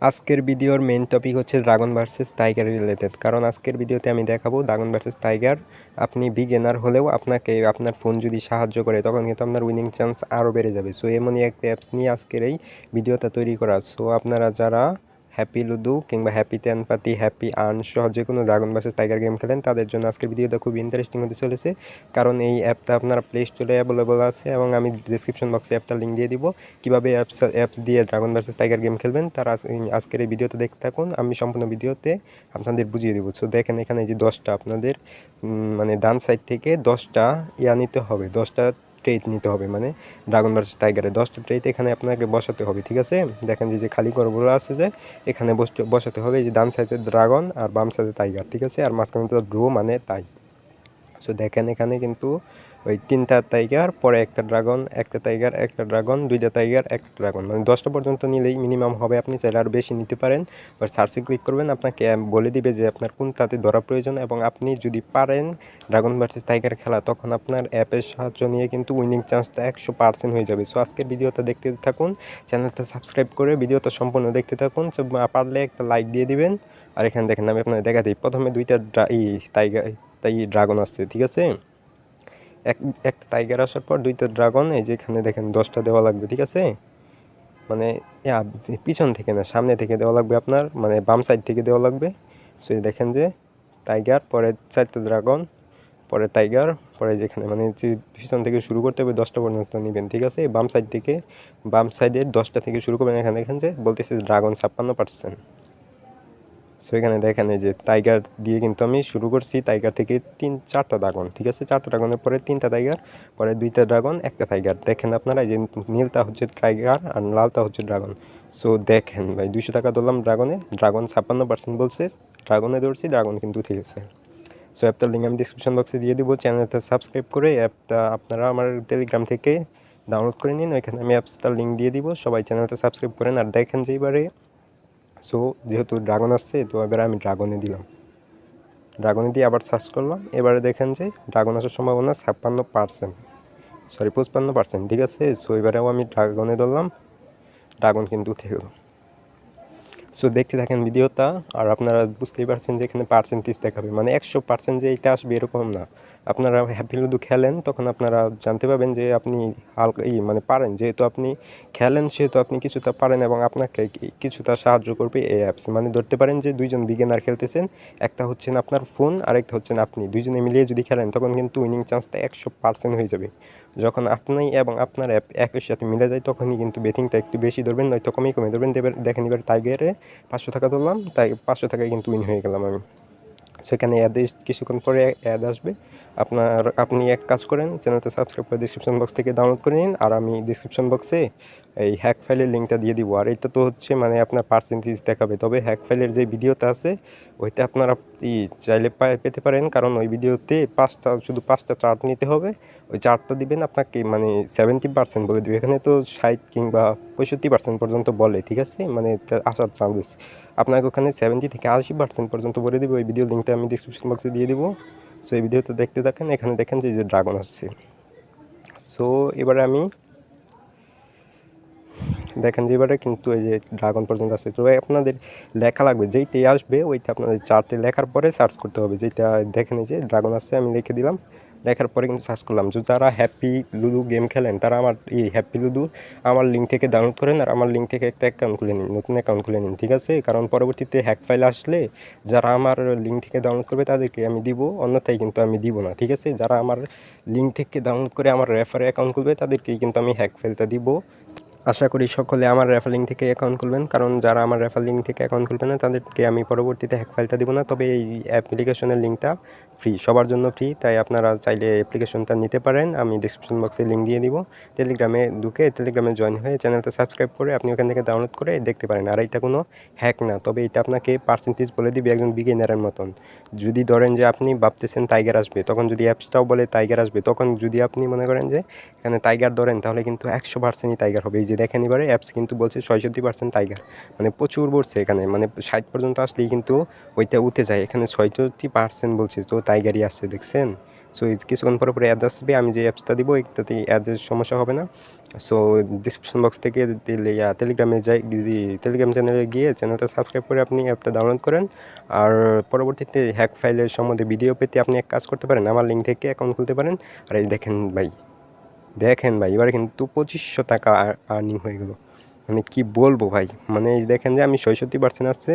আজকের ভিডিওর main topic হচ্ছে ড্রাগন ভার্সেস টাইগার রিলেটেড কারণ আজকের ভিডিওতে আমি দেখাবো ড্রাগন ভার্সেস টাইগার আপনি বিগেনার হলেও আপনাকে, আপনার ফোন যদি সাহায্য করে, তখন কিন্তু আপনার উইনিং চান্স আরও বেড়ে যাবে। সো এমনই একটা অ্যাপস নিয়ে আজকের এই ভিডিওটা তৈরি করা। সো আপনারা যারা হ্যাপি লুডু কিংবা হ্যাপি পাতি হ্যাপি আর্ন সহ যে কোনো ড্রাগন ভার্সেস টাইগার গেম খেলেন, তাদের জন্য আজকের ভিডিওটা খুব ইন্টারেস্টিং হতে চলেছে। কারণ এই অ্যাপটা আপনার প্লে স্টোরে অ্যাভেলেবল আছে এবং আমি ডিসক্রিপশন বক্সে অ্যাপটা লিঙ্ক দিয়ে দিব। কীভাবে অ্যাপস অ্যাপস দিয়ে ড্রাগন ভার্সেস টাইগার গেম খেলবেন, তারা আজ- আজকের এই ভিডিওতে দেখতে থাকুন। আমি সম্পূর্ণ ভিডিওতে আপনাদের বুঝিয়ে দেবো। সো দেখেন এখানে যে দশটা আপনাদের মানে ডান সাইড থেকে দশটা ইয়া নিতে হবে। দশটা ট্রেট নিতে হবে মানে ড্রাগন ভার্সেস টাইগারে দশটা ট্রেট এখানে আপনাকে বসাতে হবে, ঠিক আছে? দেখেন যে খালি করগুলো আছে যে, এখানে বসতে, বসাতে হবে যে ডান সাইডে ড্রাগন আর বাম সাইডে টাইগার ঠিক আছে? আর মাঝখানে তো ড্রো মানে তাই। সো দেখেন এখানে কিন্তু ওই তিনটা টাইগার পরে একটা ড্রাগন একটা টাইগার একটা ড্রাগন দুইটা টাইগার একটা ড্রাগন মানে দশটা পর্যন্ত নিলেই মিনিমাম হবে, আপনি চাইলে আরও বেশি নিতে পারেন। বা সার্চে ক্লিক করবেন, আপনাকে বলে দিবে যে আপনার কোনটাতে ধরা প্রয়োজন এবং আপনি যদি পারেন ড্রাগন ভার্সেস টাইগার খেলা, তখন আপনার অ্যাপের সাহায্য নিয়ে কিন্তু উইনিং চান্সটা একশো পার্সেন্ট হয়ে যাবে। সো আজকের ভিডিওটা দেখতে থাকুন, চ্যানেলটা সাবস্ক্রাইব করে ভিডিওটা সম্পূর্ণ দেখতে থাকুন পারলে একটা লাইক দিয়ে দিবেন। আর এখানে দেখেন, আমি আপনাদের দেখা দিই প্রথমে দুইটা ড্রা- টাইগার তাই ড্রাগন আসছে ঠিক আছে? এক, একটা টাইগার আসার পর দুইটা ড্রাগন এই যেখানে দেখেন দশটা দেওয়া লাগবে, ঠিক আছে? মানে পিছন থেকে না, সামনে থেকে দেওয়া লাগবে আপনার মানে বাম সাইড থেকে দেওয়া লাগবে। সো দেখেন যে টাইগার পরে চারটে ড্রাগন পরে টাইগার পরে যেখানে মানে পিছন থেকে শুরু করতে হবে, দশটা পর্যন্ত নেবেন, ঠিক আছে? বাম সাইড থেকে, বাম সাইডে দশটা থেকে শুরু করবেন, এখানে দেখেন যে, বলতেছে ড্রাগন ছাপ্পান্ন পার্সেন্ট সো এখানে দেখেন এই যে টাইগার দিয়ে কিন্তু আমি শুরু করছি। টাইগার থেকে তিন, চারটা ড্রাগন ঠিক আছে? চারটা ড্রাগনের পরে তিনটা টাইগার পরে দুইটা ড্রাগন একটা টাইগার দেখেন আপনারা এই যে নীলটা হচ্ছে টাইগার আর লালটা হচ্ছে ড্রাগন সো দেখেন ভাই, দুইশো টাকা ধরলাম ড্রাগনে ড্রাগন ছাপ্পান্ন পার্সেন্ট বলছে। ড্রাগনে ধরছি ড্রাগন কিন্তু ঠিক আছে সো অ্যাপটার লিঙ্ক আমি ডিসক্রিপশন বক্সে দিয়ে দিব। চ্যানেলটা সাবস্ক্রাইব করে অ্যাপটা আপনারা আমার টেলিগ্রাম থেকে ডাউনলোড করে নিন। ওইখানে আমি অ্যাপসটার লিঙ্ক দিয়ে দিব। সবাই চ্যানেলটা সাবস্ক্রাইব করেন। আর দেখেন যে এবারে সো যেহেতু ড্রাগন আসছে, তো এবার আমি ড্রাগনে দিলাম। ড্রাগনে দিয়ে আবার সার্চ করলাম। এবারে দেখেন যে ড্রাগন আসার সম্ভাবনা ছাপ্পান্ন পার্সেন্ট সরি পঁচপান্ন পার্সেন্ট ঠিক আছে? সো এবারেও আমি ড্রাগনে ধরলাম। ড্রাগন কিন্তু থেকে গেল সো দেখতে থাকেন ভিডিওটা, আর আপনারা বুঝতেই পারছেন যে এখানে পার্সেন্টেজ দেখাবে। মানে একশো পার্সেন্ট যে এটা আসবে এরকম না। আপনারা হ্যাপি লুডু খেলেন, তখন আপনারা জানতে পারবেন যে আপনি হালকা ই মানে পারেন। যেহেতু আপনি খেলেন, সেহেতু আপনি কিছুটা পারেন এবং আপনাকে কিছুটা সাহায্য করবে এই অ্যাপস মানে ধরতে পারেন যে দুইজন বিগিনার খেলতেছেন, একটা হচ্ছেন আপনার ফোন আরেকটা হচ্ছেন আপনি। দুইজনে মিলিয়ে যদি খেলেন, তখন কিন্তু উইনিং চান্সটা একশো পার্সেন্ট হয়ে যাবে। যখন আপনি এবং আপনার অ্যাপ একের সাথে মিলে যায়, তখনই কিন্তু বেটিংটা একটু বেশি ধরবেন, নয়তো কমই কমে ধরবেন। দেখেন এবার টাইগারে পাঁচশো টাকা ধরলাম তাই পাঁচশো টাকায় কিন্তু উইন হয়ে গেলাম আমি। সেখানে অ্যাড কিছুক্ষণ পরে অ্যাড আসবে। আপনার, আপনি এক কাজ করেন, চ্যানেলটা সাবস্ক্রাইব করে ডিসক্রিপশন বক্স থেকে ডাউনলোড করে নিন, আর আমি ডিসক্রিপশন বক্সে এই হ্যাক ফাইলের লিঙ্কটা দিয়ে দিব। আর এটা তো হচ্ছে মানে আপনার পার্সেন্টেজ দেখাবে। তবে হ্যাক ফাইলের যে ভিডিওটা আছে, ওইটা আপনারা চাইলে পেতে পারেন। কারণ ওই ভিডিওতে পাঁচটা, শুধু পাঁচটা চার্ট নিতে হবে। ওই চার্টটা দিবেন আপনাকে মানে সেভেন্টি পার্সেন্ট বলে দেবে। এখানে তো ষাট কিংবা পঁয়ষট্টি পার্সেন্ট পর্যন্ত বলে, ঠিক আছে? মানে আসার চান্সেস আপনাকে ওখানে সেভেন্টি থেকে আশি পার্সেন্ট পর্যন্ত বলে দেবে ওই ভিডিও লিঙ্কটা আমি ডিসক্রিপশন বক্সে দিয়ে দিব। সো এই ভিডিওতে দেখতে থাকেন, এখানে দেখেন যে যে ড্রাগন আসছে। সো এবারে আমি দেখেন যে, এবারে কিন্তু এই যে ড্রাগন পর্যন্ত আসছে। তো আপনাদের লেখা লাগবে, যেইটাই আসবে, ওইটা আপনাদের চারটে লেখার পরে সার্চ করতে হবে। যেটা দেখেন যে ড্রাগন আসছে, আমি লিখে দিলাম। লেখার পরে কিন্তু সার্চ করলাম। যে যারা হ্যাপি লুডু গেম খেলেন, তারা আমার এই হ্যাপি লুডু আমার লিঙ্ক থেকে ডাউনলোড করেন আর আমার লিঙ্ক থেকে একটা অ্যাকাউন্ট খুলে নিন, নতুন অ্যাকাউন্ট খুলে নিন, ঠিক আছে? কারণ পরবর্তীতে হ্যাক ফাইল আসলে যারা আমার লিঙ্ক থেকে ডাউনলোড করবে তাদেরকে আমি দিব, অন্যথায় কিন্তু আমি দিব না, ঠিক আছে? যারা আমার লিঙ্ক থেকে ডাউনলোড করে আমার রেফারে অ্যাকাউন্ট খুলবে তাদেরকেই কিন্তু আমি হ্যাক ফাইলটা দিব। আশা করি সকলে আমার রেফার থেকে অ্যাকাউন্ট খুলবেন, কারণ যারা আমার রেফার থেকে অ্যাকাউন্ট খুলবে না, তাদেরকে আমি পরবর্তীতে হ্যাক ফাইলটা দিব না। তবে এই অ্যাপ্লিকেশনের লিঙ্কটা ফ্রি সবার জন্য ফ্রি তাই আপনারা চাইলে অ্যাপ্লিকেশনটা নিতে পারেন। আমি ডিসক্রিপশন বক্সে লিঙ্ক দিয়ে দিব। টেলিগ্রামে ঢুকে টেলিগ্রামে জয়েন হয়ে চ্যানেলটা সাবস্ক্রাইব করে আপনি ওখান থেকে ডাউনলোড করে দেখতে পারেন। আর এটা কোনো হ্যাক না, তবে এটা আপনাকে পার্সেন্টেজ বলে দিবে একজন বিগিনারের মতন। যদি ধরেন যে আপনি ভাবতেছেন টাইগার আসবে, তখন যদি অ্যাপসটাও বলে টাইগার আসবে, তখন যদি আপনি মনে করেন যে এখানে টাইগার ধরেন, তাহলে কিন্তু একশো পার্সেন্টই টাইগার হবে। এই যে দেখেন এবারে অ্যাপস কিন্তু বলছে ছয়ষট্টি পার্সেন্ট টাইগার মানে প্রচুর বলছে এখানে মানে ষাট পর্যন্ত আসলেই কিন্তু ওইটা উঠে যায়। এখানে ছয়ষট্টি পার্সেন্ট বলছে তো টাইগারই আসছে, দেখছেন? সো কিছুক্ষণ পরে পরে অ্যাড আসবে, আমি যে অ্যাপসটা দিব, এটাতে অ্যাডের সমস্যা হবে না। সো ডিসক্রিপশন বক্স থেকে টেলিগ্রামে যাই টেলিগ্রাম চ্যানেলে গিয়ে চ্যানেলটা সাবস্ক্রাইব করে আপনি অ্যাপটা ডাউনলোড করেন। আর পরবর্তীতে হ্যাক ফাইলের সম্বন্ধে ভিডিও পেতে আপনি এক কাজ করতে পারেন, আমার লিঙ্ক থেকে অ্যাকাউন্ট খুলতে পারেন। আর এই দেখেন ভাই দেখেন ভাই, এবারে কিন্তু পঁচিশশো টাকা আর্নিং হয়ে গেলো। মানে কি বলব ভাই? মানে দেখেন যে আমি ছয়ষট্টি পার্সেন্ট আসছে।